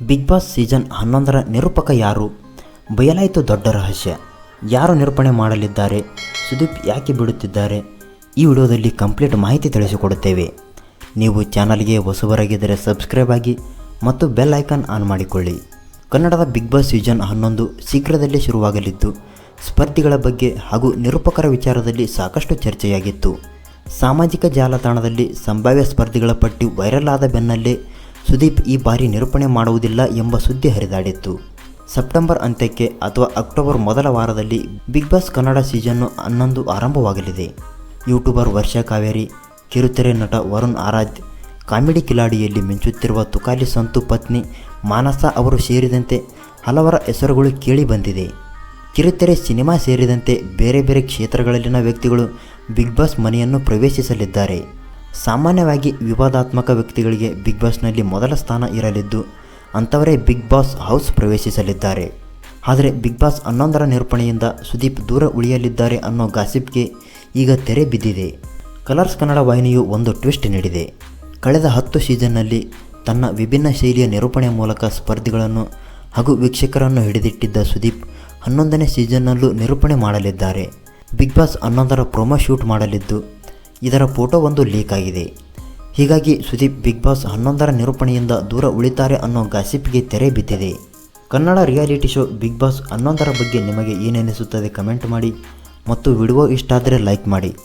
Big boss season ಹನ್ನೊಂದರ ನಿರೂಪಕ ಯಾರು? ಬಯಲಾಯಿತು ದೊಡ್ಡ ರಹಸ್ಯ. ಯಾರು ನಿರೂಪಣೆ ಮಾಡಲಿದ್ದಾರೆ? ಸುದೀಪ್ ಯಾಕೆ ಬಿಡುತ್ತಿದ್ದಾರೆ? ಈ ವಿಡಿಯೋದಲ್ಲಿ ಕಂಪ್ಲೀಟ್ ಮಾಹಿತಿ ತಿಳಿಸಿಕೊಡುತ್ತೇವೆ. ನೀವು ಚಾನಲ್ಗೆ ಹೊಸಬರಾಗಿದ್ದರೆ ಸಬ್ಸ್ಕ್ರೈಬ್ ಆಗಿ ಮತ್ತು ಬೆಲ್ ಐಕಾನ್ ಆನ್ ಮಾಡಿಕೊಳ್ಳಿ. ಕನ್ನಡದ ಬಿಗ್ ಬಾಸ್ ಸೀಸನ್ ಹನ್ನೊಂದು ಶೀಘ್ರದಲ್ಲೇ ಶುರುವಾಗಲಿದ್ದು, ಸ್ಪರ್ಧಿಗಳ ಬಗ್ಗೆ ಹಾಗೂ ನಿರೂಪಕರ ವಿಚಾರದಲ್ಲಿ ಸಾಕಷ್ಟು ಚರ್ಚೆಯಾಗಿತ್ತು. ಸಾಮಾಜಿಕ ಜಾಲತಾಣದಲ್ಲಿ ಸಂಭಾವ್ಯ ಸ್ಪರ್ಧಿಗಳ ಪಟ್ಟಿ ವೈರಲ್ ಆದ ಬೆನ್ನಲ್ಲೇ ಸುದೀಪ್ ಈ ಬಾರಿ ನಿರೂಪಣೆ ಮಾಡುವುದಿಲ್ಲ ಎಂಬ ಸುದ್ದಿ ಹರಿದಾಡಿತ್ತು. ಸೆಪ್ಟೆಂಬರ್ ಅಂತ್ಯಕ್ಕೆ ಅಥವಾ ಅಕ್ಟೋಬರ್ ಮೊದಲ ವಾರದಲ್ಲಿ ಬಿಗ್ ಬಾಸ್ ಕನ್ನಡ ಸೀಸನ್ನು ಹನ್ನೊಂದು ಆರಂಭವಾಗಲಿದೆ. ಯೂಟ್ಯೂಬರ್ ವರ್ಷಾ ಕಾವೇರಿ, ಕಿರುತೆರೆ ನಟ ವರುಣ್ ಆರಾಧ್ಯ, ಕಾಮಿಡಿ ಕಿಲಾಡಿಯಲ್ಲಿ ಮಿಂಚುತ್ತಿರುವ ತುಕಾಲಿ ಸಂತು ಪತ್ನಿ ಮಾನಸ ಅವರು ಸೇರಿದಂತೆ ಹಲವರ ಹೆಸರುಗಳು ಕೇಳಿ ಬಂದಿದೆ. ಕಿರುತೆರೆ ಸಿನಿಮಾ ಸೇರಿದಂತೆ ಬೇರೆ ಬೇರೆ ಕ್ಷೇತ್ರಗಳಲ್ಲಿನ ವ್ಯಕ್ತಿಗಳು ಬಿಗ್ ಬಾಸ್ ಮನೆಯನ್ನು ಪ್ರವೇಶಿಸಲಿದ್ದಾರೆ. ಸಾಮಾನ್ಯವಾಗಿ ವಿವಾದಾತ್ಮಕ ವ್ಯಕ್ತಿಗಳಿಗೆ ಬಿಗ್ ಬಾಸ್ನಲ್ಲಿ ಮೊದಲ ಸ್ಥಾನ ಇರಲಿದ್ದು, ಅಂಥವರೇ ಬಿಗ್ ಬಾಸ್ ಹೌಸ್ ಪ್ರವೇಶಿಸಲಿದ್ದಾರೆ. ಆದರೆ ಬಿಗ್ ಬಾಸ್ ಹನ್ನೊಂದರ ನಿರೂಪಣೆಯಿಂದ ಸುದೀಪ್ ದೂರ ಉಳಿಯಲಿದ್ದಾರೆ ಅನ್ನೋ ಗಾಸಿಪ್ಗೆ ಈಗ ತೆರೆ ಬಿದ್ದಿದೆ. ಕಲರ್ಸ್ ಕನ್ನಡ ವಾಹಿನಿಯು ಒಂದು ಟ್ವಿಸ್ಟ್ ನೀಡಿದೆ. ಕಳೆದ ಹತ್ತು ಸೀಸನ್ನಲ್ಲಿ ತನ್ನ ವಿಭಿನ್ನ ಶೈಲಿಯ ನಿರೂಪಣೆ ಮೂಲಕ ಸ್ಪರ್ಧಿಗಳನ್ನು ಹಾಗೂ ವೀಕ್ಷಕರನ್ನು ಹಿಡಿದಿಟ್ಟಿದ್ದ ಸುದೀಪ್ ಹನ್ನೊಂದನೇ ಸೀಸನ್ನಲ್ಲೂ ನಿರೂಪಣೆ ಮಾಡಲಿದ್ದಾರೆ. ಬಿಗ್ ಬಾಸ್ ಹನ್ನೊಂದರ ಪ್ರೊಮೋ ಶೂಟ್ ಮಾಡಲಿದ್ದು ಇದರ ಫೋಟೋ ಒಂದು ಲೀಕ್ ಆಗಿದೆ. ಹೀಗಾಗಿ ಸುದೀಪ್ ಬಿಗ್ ಬಾಸ್ ಹನ್ನೊಂದರ ನಿರೂಪಣೆಯಿಂದ ದೂರ ಉಳಿತಾರೆ ಅನ್ನೋ ಗಾಸಿಪ್ಗೆ ತೆರೆ ಬಿದ್ದಿದೆ. Kannada reality show big boss ಹನ್ನೊಂದರ ಬಗ್ಗೆ ನಿಮಗೆ ಏನೆನಿಸುತ್ತದೆ ಕಮೆಂಟ್ ಮಾಡಿ ಮತ್ತು ವಿಡಿಯೋ ಇಷ್ಟ ಆದರೆ ಲೈಕ್ ಮಾಡಿ.